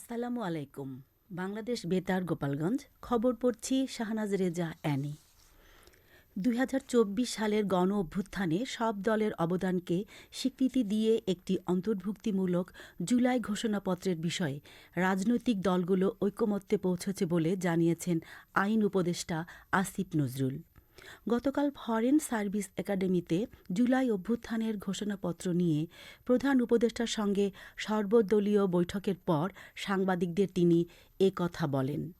আসসালামু আলাইকুম। বাংলাদেশ বেতার, গোপালগঞ্জ। খবর পড়ছি শাহনাজ রেজা, অ্যানি। দুই হাজার চব্বিশ সালের গণ অভ্যুত্থানে সব দলের অবদানকে স্বীকৃতি দিয়ে একটি অন্তর্ভুক্তিমূলক জুলাই ঘোষণাপত্রের বিষয়ে রাজনৈতিক দলগুলো ঐকমত্যে পৌঁছেছে বলে জানিয়েছেন আইন উপদেষ্টা আসিফ নজরুল। গতকাল ফরেন সার্ভিস একাডেমিতে জুলাই অভ্যুত্থানের ঘোষণাপত্র নিয়ে প্রধান উপদেষ্টার সঙ্গে সর্বদলীয় বৈঠকের পর সাংবাদিকদের তিনি এ কথা বলেন।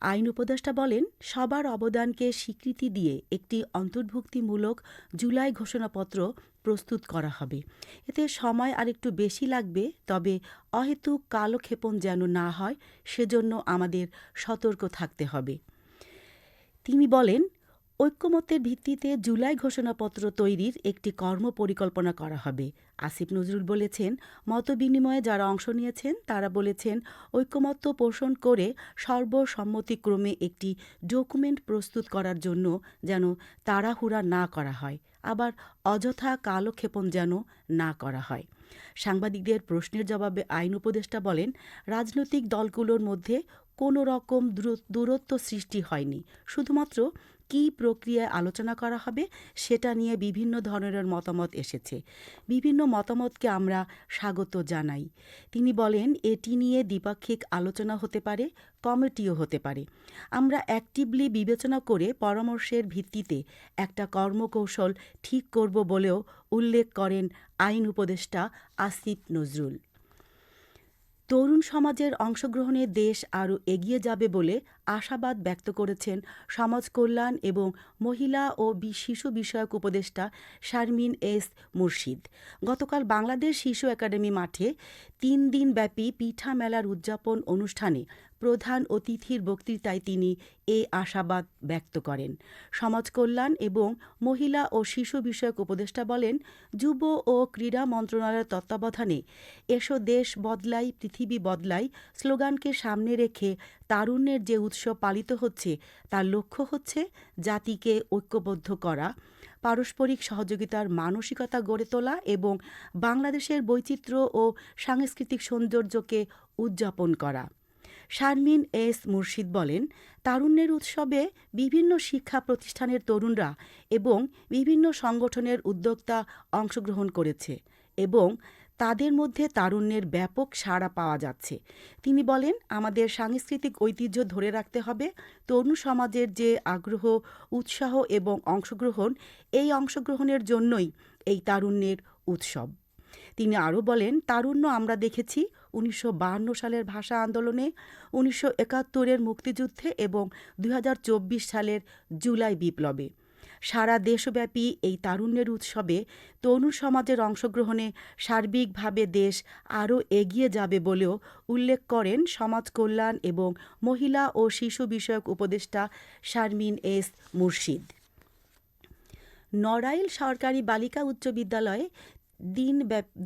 আইন উপদেষ্টা বলেন, সবার অবদানকে স্বীকৃতি দিয়ে একটি অন্তর্ভুক্তিমূলক জুলাই ঘোষণাপত্র প্রস্তুত করা হবে। এতে সময় আরেকটু বেশি লাগবে, তবে অহেতুক কালক্ষেপণ যেন না হয়, সেজন্য আমাদের সতর্ক থাকতে হবে। তিনি বলেন ঐক্যমত্যের ভিত্তিতে জুলাই ঘোষণাপত্র তৈরির একটি কর্ম পরিকল্পনা করা হবে। আসিফ নজরুল বলেছেন, মতবিনিময়ে যারা অংশ নিয়েছেন, তারা বলেছেন, ঐক্যমত্য পোষণ করে সর্বসম্মতিক্রমে একটি ডকুমেন্ট প্রস্তুত করার জন্য যেন তাড়াহুড়া না করা হয়, আবার অযথা কালক্ষেপণ যেন না করা হয়। সাংবাদিকদের প্রশ্নের জবাবে আইন উপদেষ্টা বলেন, রাজনৈতিক দলগুলোর মধ্যে কোনো রকম দূরত্ব সৃষ্টি হয়নি। শুধুমাত্র কী প্রক্রিয়ায় আলোচনা করা হবে সেটা নিয়ে বিভিন্ন ধরনের মতামত এসেছে। বিভিন্ন মতামতকে আমরা স্বাগত জানাই। তিনি বলেন, এটি নিয়ে দ্বিপাক্ষিক আলোচনা হতে পারে, কমিটিও হতে পারে। আমরা অ্যাক্টিভলি বিবেচনা করে পরামর্শের ভিত্তিতে একটা কর্মকৌশল ঠিক করব বলেও উল্লেখ করেন আইন উপদেষ্টা আসিফ নজরুল। তরুণ সমাজের অংশগ্রহণে দেশ আরও এগিয়ে যাবে বলে আশাবাদ ব্যক্ত করেছেন সমাজ কল্যাণ এবং মহিলা ও শিশু বিষয়ক উপদেষ্টা শারমিন এস মুর্শিদ। গতকাল বাংলাদেশ শিশু একাডেমি মাঠে তিন দিনব্যাপী পিঠা মেলার উদযাপন অনুষ্ঠানে প্রধান অতিথির বক্তৃতায় তিনি এ আশাবাদ ব্যক্ত করেন। সমাজ কল্যাণ এবং মহিলা ও শিশু বিষয়ক উপদেষ্টা বলেন, যুব ও ক্রীড়া মন্ত্রণালয়ের তত্ত্বাবধানে এসো দেশ বদলাই, পৃথিবী বদলাই, স্লোগানকে সামনে রেখে তারুণ্যের যে উৎসব পালিত হচ্ছে, তার লক্ষ্য হচ্ছে জাতিকে ঐক্যবদ্ধ করা, পারস্পরিক সহযোগিতার মানসিকতা গড়ে তোলা এবং বাংলাদেশের বৈচিত্র্য ও সাংস্কৃতিক সৌন্দর্যকে উদযাপন করা। শারমিন এস মুর্শিদ বলেন, তারুণ্যের উৎসবে বিভিন্ন শিক্ষা প্রতিষ্ঠানের তরুণরা এবং বিভিন্ন সংগঠনের উদ্যোক্তা অংশগ্রহণ করেছে এবং তাদের মধ্যে তারুণ্যের ব্যাপক সাড়া পাওয়া যাচ্ছে। তিনি বলেন, আমাদের সাংস্কৃতিক ঐতিহ্য ধরে রাখতে হবে। তরুণ সমাজের যে আগ্রহ, উৎসাহ এবং অংশগ্রহণ, এই অংশগ্রহণের জন্যই এই তারুণ্যের উৎসব। তিনি আরও বলেন, তারুণ্য আমরা দেখেছি উনিশশো সালের ভাষা আন্দোলনে, উনিশশো একাত্তরের মুক্তিযুদ্ধে এবং দুই হাজার চব্বিশ সালের জুলাই বিপ্লবে। সারা দেশব্যাপী এই তারুণ্যের উৎসবে তরুণ সমাজের অংশগ্রহণে সার্বিকভাবে দেশ আরও এগিয়ে যাবে বলেও উল্লেখ করেন সমাজ কল্যাণ এবং মহিলা ও শিশু বিষয়ক উপদেষ্টা শারমিন এস মুর্শিদ। নড়াইল সরকারি বালিকা উচ্চ বিদ্যালয়ে দিন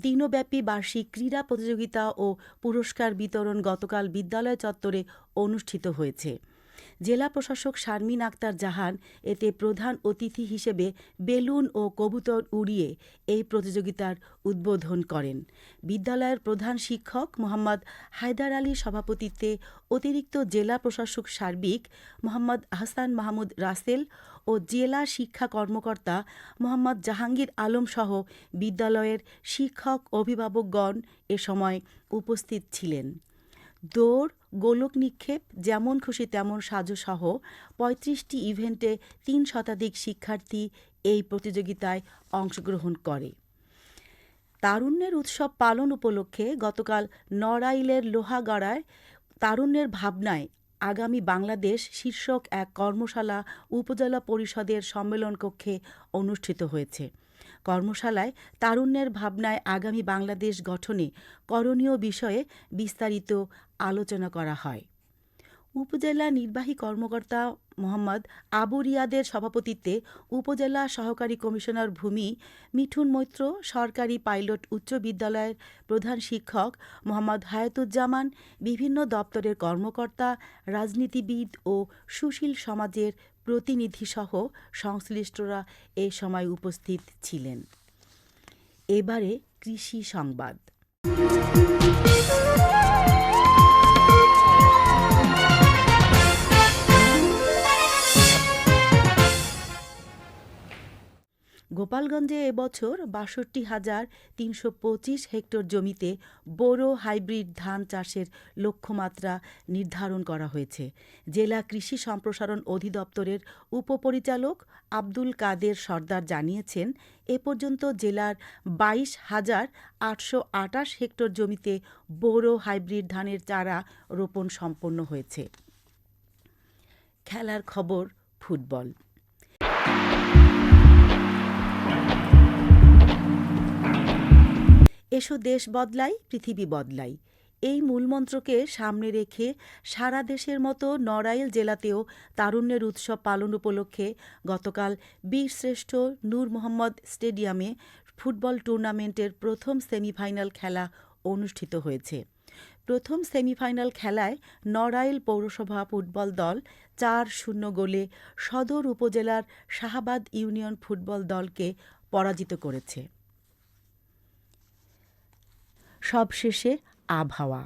দিনব্যাপী বার্ষিক ক্রীড়া প্রতিযোগিতা ও পুরস্কার বিতরণ গতকাল বিদ্যালয় চত্বরে অনুষ্ঠিত হয়েছে। জেলা প্রশাসক শারমিন আক্তার জাহান এতে প্রধান অতিথি হিসেবে বেলুন ও কবুতর উড়িয়ে এই প্রতিযোগিতার উদ্বোধন করেন। বিদ্যালয়ের প্রধান শিক্ষক মোহাম্মদ হায়দার আলীর সভাপতিত্বে অতিরিক্ত জেলা প্রশাসক সার্বিক মোহাম্মদ হাসান মাহমুদ রাসেল ও জেলা শিক্ষা কর্মকর্তা মোহাম্মদ জাহাঙ্গীর আলম সহ বিদ্যালয়ের শিক্ষক অভিভাবকগণ এ সময় উপস্থিত ছিলেন। দৌড় গোলক নিক্ষেপ, যেমন খুশি তেমন সাজসহ পঁয়ত্রিশটি ইভেন্টে তিন শতাধিক শিক্ষার্থী এই প্রতিযোগিতায় অংশগ্রহণ করে। তারুণ্যের উৎসব পালন উপলক্ষে গতকাল নড়াইলের লোহাগড়ায় তারুণ্যের ভাবনায় আগামী বাংলাদেশ শীর্ষক এক কর্মশালা উপজেলা পরিষদের সম্মেলন কক্ষে অনুষ্ঠিত হয়েছে। কর্মশালায় তারুণ্যের ভাবনায় আগামী বাংলাদেশ গঠনে করণীয় বিষয়ে বিস্তারিত আলোচনা করা হয়। উপজেলা নির্বাহী কর্মকর্তা মোহাম্মদ আবু রিয়াদের সভাপতিত্বে উপজেলা সহকারী কমিশনার ভূমি মিঠুন মৈত্র, সরকারি পাইলট উচ্চ বিদ্যালয়ের প্রধান শিক্ষক মোহাম্মদ হায়াতুজ্জামান, বিভিন্ন দপ্তরের কর্মকর্তা, রাজনীতিবিদ ও সুশীল সমাজের প্রতিনিধিসহ সংশ্লিষ্টরা এ সময় উপস্থিত ছিলেন। এবারে কৃষি সংবাদ। গোপালগঞ্জে এবছর বাষট্টি হাজার তিনশো পঁচিশ হেক্টর জমিতে বোরো হাইব্রিড ধান চাষের লক্ষ্যমাত্রা নির্ধারণ করা হয়েছে। জেলা কৃষি সম্প্রসারণ অধিদপ্তরের উপপরিচালক আব্দুল কাদের সর্দার জানিয়েছেন, এ পর্যন্ত জেলার বাইশ হাজার আটশো আটাশ হেক্টর জমিতে বোরো হাইব্রিড ধানের চারা রোপণ সম্পন্ন হয়েছে। খেলার খবর, ফুটবল। এসো দেশ বদলাই, পৃথিবী বদলাই। এই মূলমন্ত্রকে সামনে রেখে সারা দেশের মতো নড়াইল জেলাতেও তারুণ্যের উৎসব পালন উপলক্ষে গতকাল বীরশ্রেষ্ঠ নূর মোহাম্মদ স্টেডিয়ামে ফুটবল টুর্নামেন্টের প্রথম সেমিফাইনাল খেলা অনুষ্ঠিত হয়েছে। প্রথম সেমিফাইনাল খেলায় নড়াইল পৌরসভা ফুটবল দল চার শূন্য গোলে সদর উপজেলার শাহাবাদ ইউনিয়ন ফুটবল দলকে পরাজিত করেছে। সবশেষে আবহাওয়া।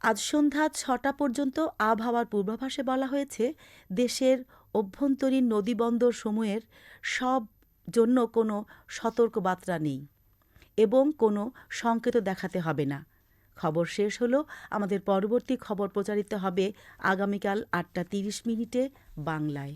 আজ সন্ধ্যা ছটা পর্যন্ত আবহাওয়ার পূর্বাভাসে বলা হয়েছে, দেশের অভ্যন্তরীণ নদীবন্দর সমূহের সব জন্য কোনো সতর্কবার্তা নেই এবং কোনো সংকেত দেখাতে হবে না। খবর শেষ হলো, আমাদের পরবর্তী খবর প্রচারিত হবে আগামীকাল আটটা তিরিশ মিনিটে বাংলায়।